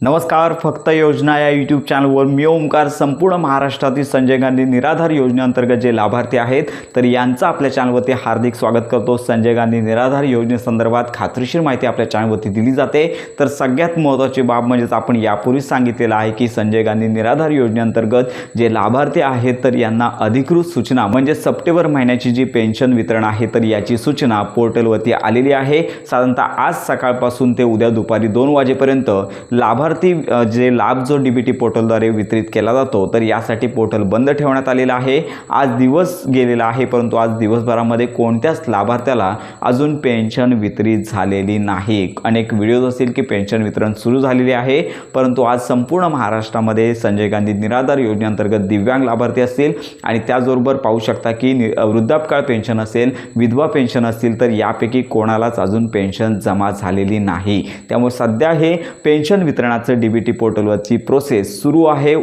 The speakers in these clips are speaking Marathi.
नमस्कार फक्त योजना या यूट्यूब चॅनलवर मी ओंकार संपूर्ण महाराष्ट्रातील संजय गांधी निराधार योजनेअंतर्गत जे लाभार्थी आहेत तर यांचं आपल्या चॅनलवरती हार्दिक स्वागत करतो. संजय गांधी निराधार योजनेसंदर्भात खात्रीशीर माहिती आपल्या चॅनलवरती दिली जाते. तर सगळ्यात महत्त्वाची बाब म्हणजेच आपण यापूर्वीच सांगितलेलं आहे की संजय गांधी निराधार योजनेअंतर्गत जे लाभार्थी आहेत तर यांना अधिकृत सूचना म्हणजे सप्टेंबर महिन्याची जी पेन्शन वितरण आहे तर याची सूचना पोर्टलवरती आलेली आहे. साधारणतः आज सकाळपासून ते उद्या दुपारी दोन वाजेपर्यंत लाभार्थी लाभार्थी जे लाभ जो डी बी टी पोर्टलद्वारे वितरित केला जातो तर यासाठी पोर्टल बंद ठेवण्यात आलेलं आहे. आज दिवस गेलेला आहे परंतु आज दिवसभरामध्ये कोणत्याच लाभार्थ्याला अजून पेन्शन वितरित झालेली नाही. अनेक व्हिडिओज असतील की पेन्शन वितरण सुरू झालेले आहे परंतु आज संपूर्ण महाराष्ट्रामध्ये संजय गांधी निराधार योजनेअंतर्गत दिव्यांग लाभार्थी असतील आणि त्याचबरोबर पाहू शकता की नि वृद्धापकाळ पेन्शन असेल विधवा पेन्शन असतील तर यापैकी कोणालाच अजून पेन्शन जमा झालेली नाही. त्यामुळे सध्या हे पेन्शन वितरणाचं डी बी टी पोर्टलवरची प्रोसेस सुरू आहे.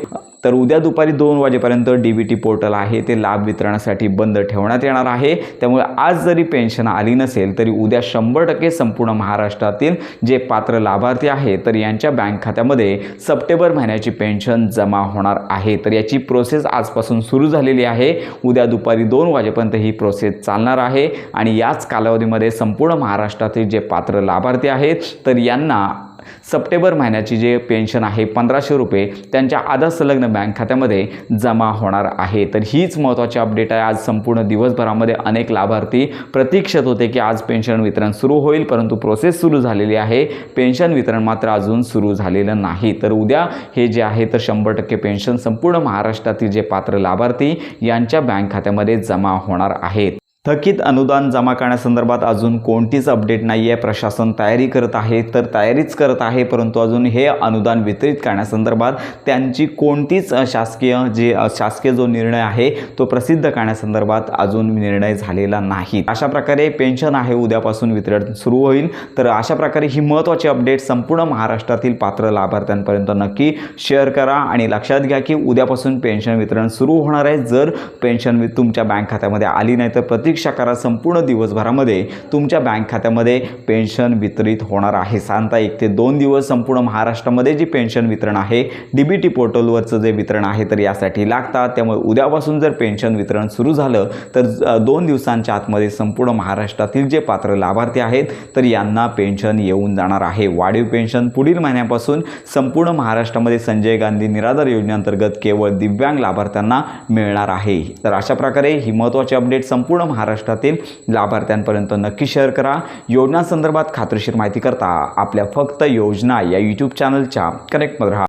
तर उद्या दुपारी दोन वाजेपर्यंत डी बी टी पोर्टल आहे. ते लाभ वितरणासाठी बंद ठेवण्यात येणार आहे. त्यामुळे आज जरी पेन्शन आली नसेल तरी उद्या शंभर टक्के संपूर्ण महाराष्ट्रातील जे पात्र लाभार्थी आहे तर यांच्या बँक खात्यामध्ये सप्टेंबर महिन्याची पेन्शन जमा होणार आहे. तर याची प्रोसेस आजपासून सुरू झालेली आहे. उद्या दुपारी दोन वाजेपर्यंत ही प्रोसेस चालणार आहे. आणि याच कालावधीमध्ये संपूर्ण महाराष्ट्रातील जे पात्र लाभार्थी आहेत तर यांना सप्टेंबर महिन्याची जे पेन्शन आहे पंधराशे रुपये त्यांच्या आधार संलग्न बँक खात्यामध्ये जमा होणार आहे. तर हीच महत्त्वाची अपडेट आहे. आज संपूर्ण दिवसभरामध्ये अनेक लाभार्थी प्रतीक्षेत होते की आज पेन्शन वितरण सुरू होईल परंतु प्रोसेस सुरू झालेली आहे. पेन्शन वितरण मात्र अजून सुरू झालेलं नाही. तर उद्या हे जे आहे तर शंभर टक्के पेन्शन संपूर्ण महाराष्ट्रातील जे पात्र लाभार्थी यांच्या बँक खात्यामध्ये जमा होणार आहेत. थकीत अनुदान जमा करण्यासंदर्भात अजून कोणतीच अपडेट नाही आहे प्रशासन तयारी करत आहे तर तयारीच करत आहे परंतु अजून हे अनुदान वितरित करण्यासंदर्भात त्यांची कोणतीच शासकीय जे शासकीय जो निर्णय आहे तो प्रसिद्ध करण्यासंदर्भात अजून निर्णय झालेला नाही. अशा प्रकारे पेन्शन आहे उद्यापासून वितरण सुरू होईल. तर अशा प्रकारे ही महत्त्वाची अपडेट संपूर्ण महाराष्ट्रातील पात्र लाभार्थ्यांपर्यंत नक्की शेअर करा आणि लक्षात घ्या की उद्यापासून पेन्शन वितरण सुरू होणार आहे. जर पेन्शन तुमच्या बँक खात्यामध्ये आली नाही तर प्रतीक्षा करा संपूर्ण दिवसभरामध्ये. तुमच्या बँक खात्यामध्ये पेन्शन वितरित होणार आहे. साधारणतः एक ते दोन दिवस संपूर्ण महाराष्ट्रामध्ये जी पेन्शन वितरण आहे डी बी टी पोर्टलवरचं जे वितरण आहे तर यासाठी लागतात. त्यामुळे उद्यापासून जर पेन्शन वितरण सुरू झालं तर दोन दिवसांच्या आतमध्ये संपूर्ण महाराष्ट्रातील जे पात्र लाभार्थी आहेत तर यांना पेन्शन येऊन जाणार आहे. वाढीव पेन्शन पुढील महिन्यापासून संपूर्ण महाराष्ट्रामध्ये संजय गांधी निराधार योजनेअंतर्गत केवळ दिव्यांग लाभार्थ्यांना मिळणार आहे. तर अशा प्रकारे ही महत्त्वाची अपडेट संपूर्ण महाराष्ट्रातील लाभार्थ्यांपर्यंत नक्की शेअर करा. योजनांसंदर्भात खात्रीशीर माहिती करता आपल्या फक्त योजना या यूट्यूब चॅनलच्या कनेक्टमध्ये राहा.